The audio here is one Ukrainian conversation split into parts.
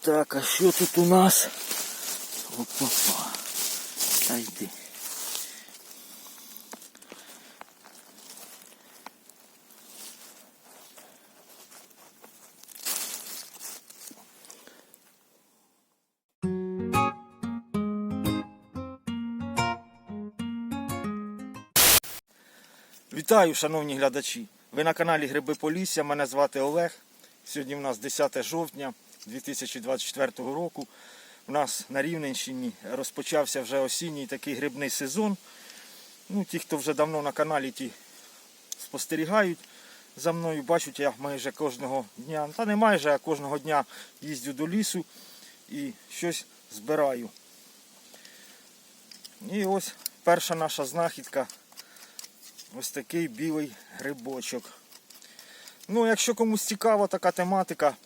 Так, а що тут у нас? Опа. Та йди. Вітаю, шановні глядачі! Ви на каналі Гриби Полісся. Мене звати Олег. Сьогодні у нас 10 жовтня 2024 року. У нас на Рівненщині розпочався вже осінній такий грибний сезон. Ну, ті, хто вже давно на каналі, ті спостерігають за мною. Бачать, я майже кожного дня, та не майже, а кожного дня їздю до лісу і щось збираю. І ось перша наша знахідка ось такий білий грибочок. Ну, якщо комусь цікава така тематика,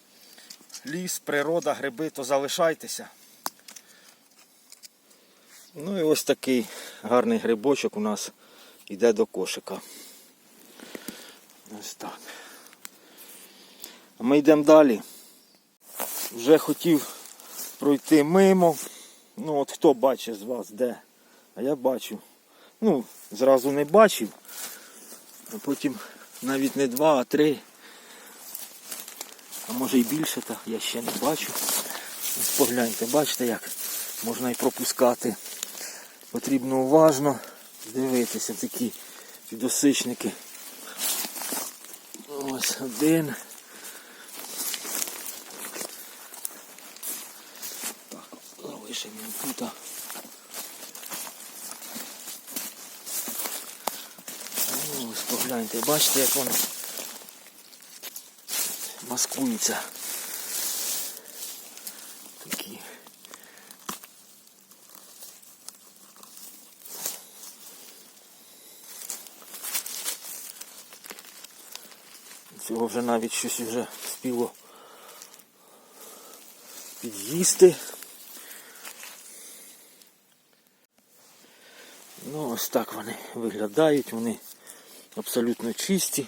ліс, природа, гриби, то залишайтеся. Ну і ось такий гарний грибочок у нас йде до кошика. Ось так. Ми йдемо далі. Вже хотів пройти мимо. Ну от хто бачить з вас де? А я бачу. Ну, зразу не бачив. А потім навіть не два, а три. А може і більше, так я ще не бачу. Ось погляньте, бачите як можна і пропускати. Потрібно уважно дивитися такі підосичники. Ось один. Ось погляньте, бачите, як воно маскується. Такі. Цього вже навіть щось вже спіло під'їсти. Ну, ось так вони виглядають, вони абсолютно чисті,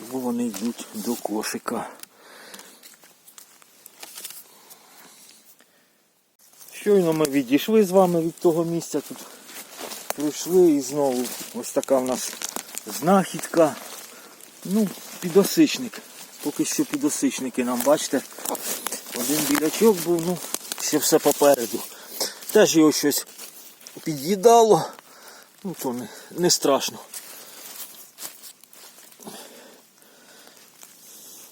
тому вони йдуть до кошика. Щойно ми відійшли з вами від того місця, тут прийшли і знову ось така в нас знахідка. Ну, підосичник. Поки що підосичники нам, бачите, один білячок був, ну, ще все попереду. Теж його щось під'їдало, ну то не, не страшно.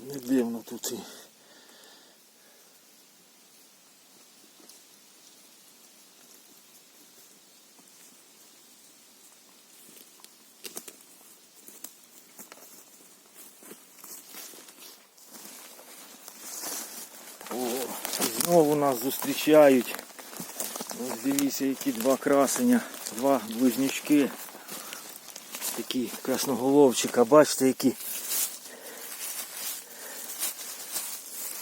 Не дивно тут і. Знову нас зустрічають. Ось дивіться, які два красення, два близнючки. Такі красноголовчика, бачите, які.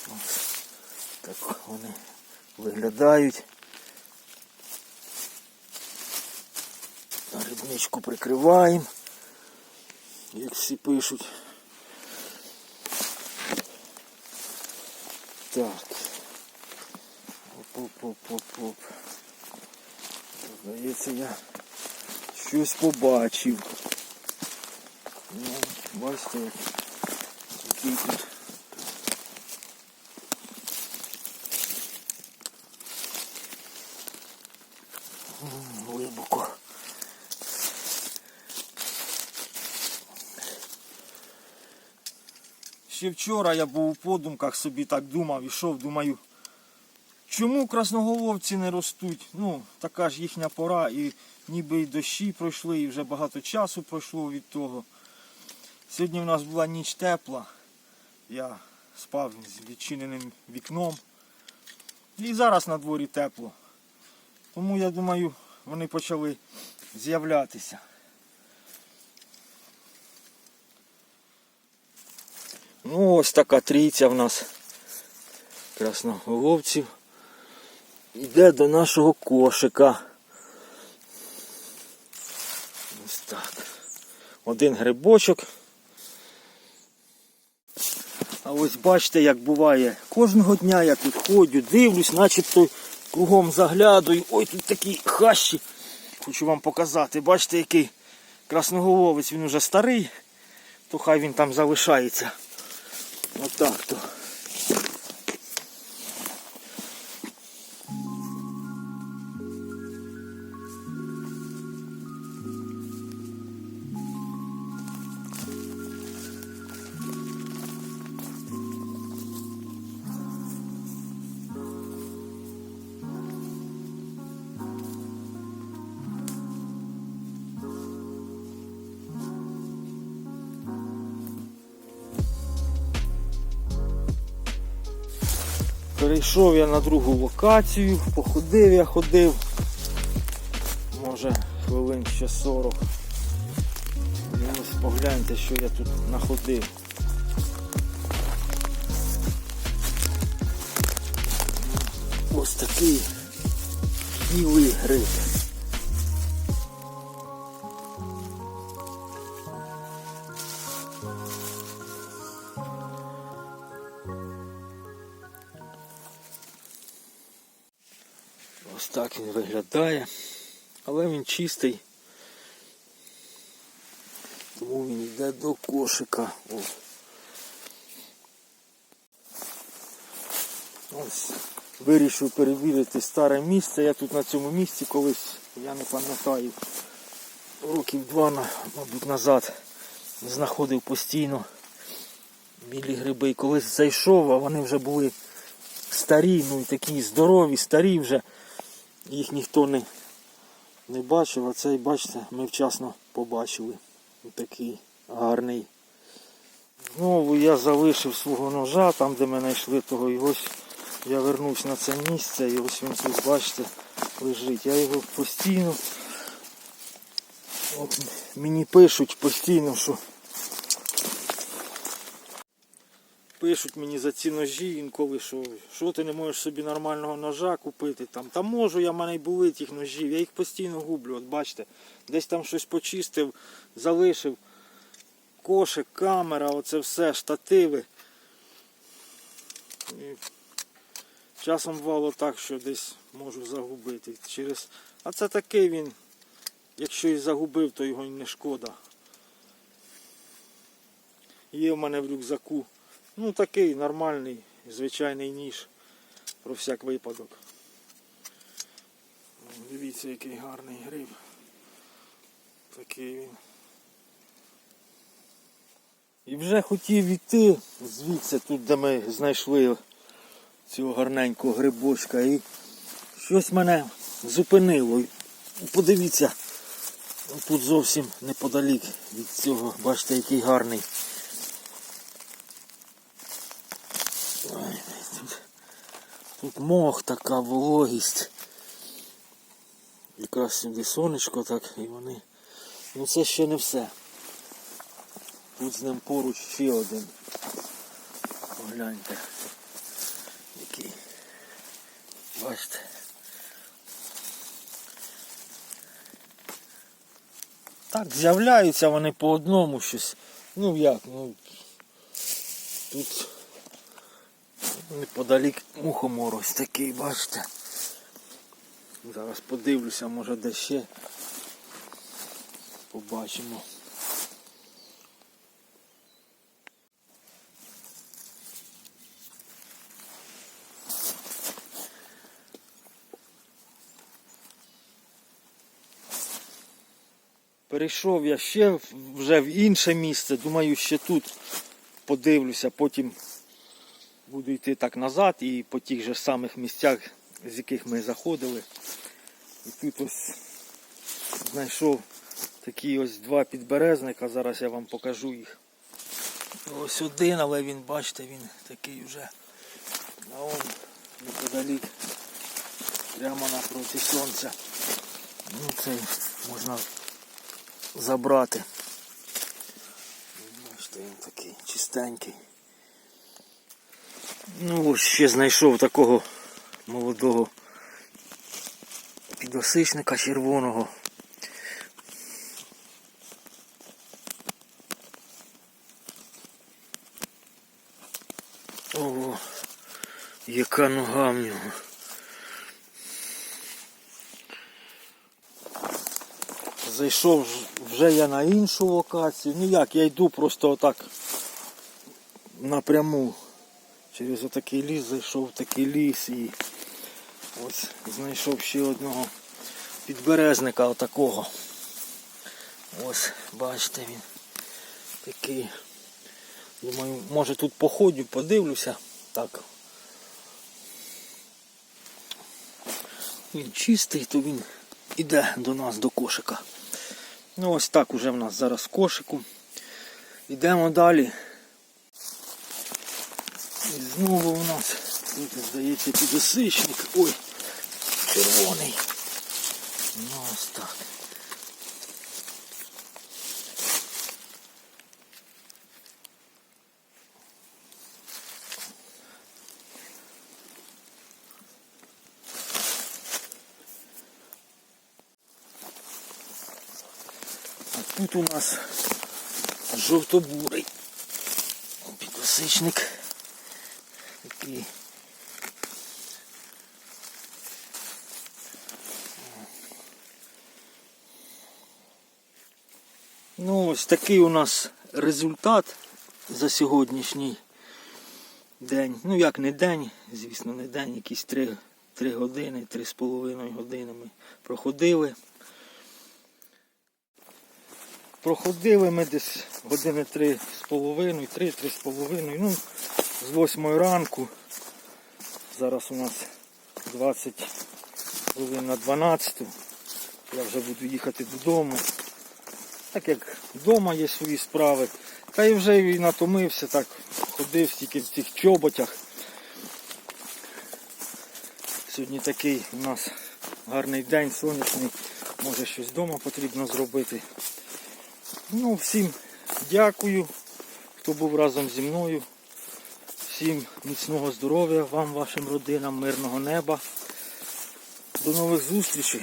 Ось так вони виглядають. Рибничку прикриваємо, як всі пишуть. Так. Оп-оп-оп-оп-оп. Здається, я щось побачив. Ну, бачите, який тут. Ще вчора я був у подумках, собі так думав, ішов, думаю, чому красноголовці не ростуть? Ну, така ж їхня пора, і ніби й дощі пройшли, і вже багато часу пройшло від того. Сьогодні в нас була ніч тепла, я спав з відчиненим вікном. І зараз на дворі тепло. Тому я думаю, вони почали з'являтися. Ну, ось така трійця в нас красноголовців. Йде до нашого кошика. Ось так. Один грибочок. А ось бачите, як буває. Кожного дня я тут ходжу, дивлюсь, начебто кругом заглядаю. Ой, тут такі хащі. Хочу вам показати. Бачите, який красноголовець, він уже старий, то хай він там залишається. Отак то. Перейшов я на другу локацію, походив я ходив. Може хвилин ще 40. І ось погляньте, що я тут находив. Ось такий білий гриб. Ось так він виглядає. Але він чистий. Тому він йде до кошика. О. Ось. Вирішив перевірити старе місце. Я тут на цьому місці колись, я не пам'ятаю, років два, мабуть, назад знаходив постійно білі гриби. І колись зайшов, а вони вже були старі, ну і такі здорові, старі вже. Їх ніхто не, не бачив, а цей, бачите, ми вчасно побачили. Такий гарний. Знову я залишив свого ножа, там де ми знайшли того, і ось я вернувся на це місце, і ось він тут, бачите, лежить. Я його постійно. От мені пишуть постійно, що Пишуть мені за ці ножі інколи, що, що ти не можеш собі нормального ножа купити. Там, Та можу, я в мене й були тих ножів, я їх постійно гублю, от бачите, десь там щось почистив, залишив. Кошик, камера, оце все, штативи. І часом бувало так, що десь можу загубити. Через... А це такий він, якщо і загубив, то його не шкода. Є в мене в рюкзаку. Ну такий нормальний, звичайний ніж. Про всяк випадок. Дивіться, який гарний гриб. Такий він. І вже хотів іти звідси, тут де ми знайшли цього гарненького грибочка. І щось мене зупинило. Подивіться, тут зовсім неподалік від цього, бачите, який гарний. Ой, Тут, тут мох така вологість. Якраз сюди сонечко так і вони. Ну це ще не все. Тут з ним поруч ще один. Погляньте. Який. Бачите. Так, з'являються вони по одному щось. Ну як, ну тут неподалік мухомор ось такий, бачите. Зараз подивлюся, може де ще побачимо. Перейшов я ще вже в інше місце, думаю, ще тут подивлюся, потім буду йти так назад і по тих же самих місцях, з яких ми заходили. І тут ось знайшов такі ось два підберезника, зараз я вам покажу їх. Ось один, але він, бачите, він такий вже. А он неподалік, прямо напроти сонця. Ну цей можна забрати. Бачите, він такий чистенький. Ну ось ще знайшов такого молодого підосичника червоного. Ого, яка нога в нього. Зайшов вже я на іншу локацію. Ніяк, я йду просто отак напряму. Через отакий ліс зайшов в такий ліс і ось знайшов ще одного підберезника отакого. Ось, бачите він такий. Думаю, може тут походю, подивлюся. Так. Він чистий, то він іде до нас до кошика. Ну ось так уже в нас зараз в кошику. Йдемо далі. І знову у нас тут, здається, підосичник. Ой, червоний. Ну ось так. А тут у нас жовтобурий підосичник. Такий. Ну, ось такий у нас результат за сьогоднішній день. Ну як не день, звісно, не день, якісь три, три години, три з половиною години ми проходили. Проходили ми десь години три з половиною, три, три з половиною. Ну, з восьмої ранку. Зараз у нас 20 хвилин на 12. Я вже буду їхати додому. Так як вдома є свої справи. Та й вже і натомився, так ходив тільки в цих чоботях. Сьогодні такий у нас гарний день, сонячний. Може щось вдома потрібно зробити. Ну, всім дякую, хто був разом зі мною. Всім міцного здоров'я вам, вашим родинам, мирного неба. До нових зустрічей.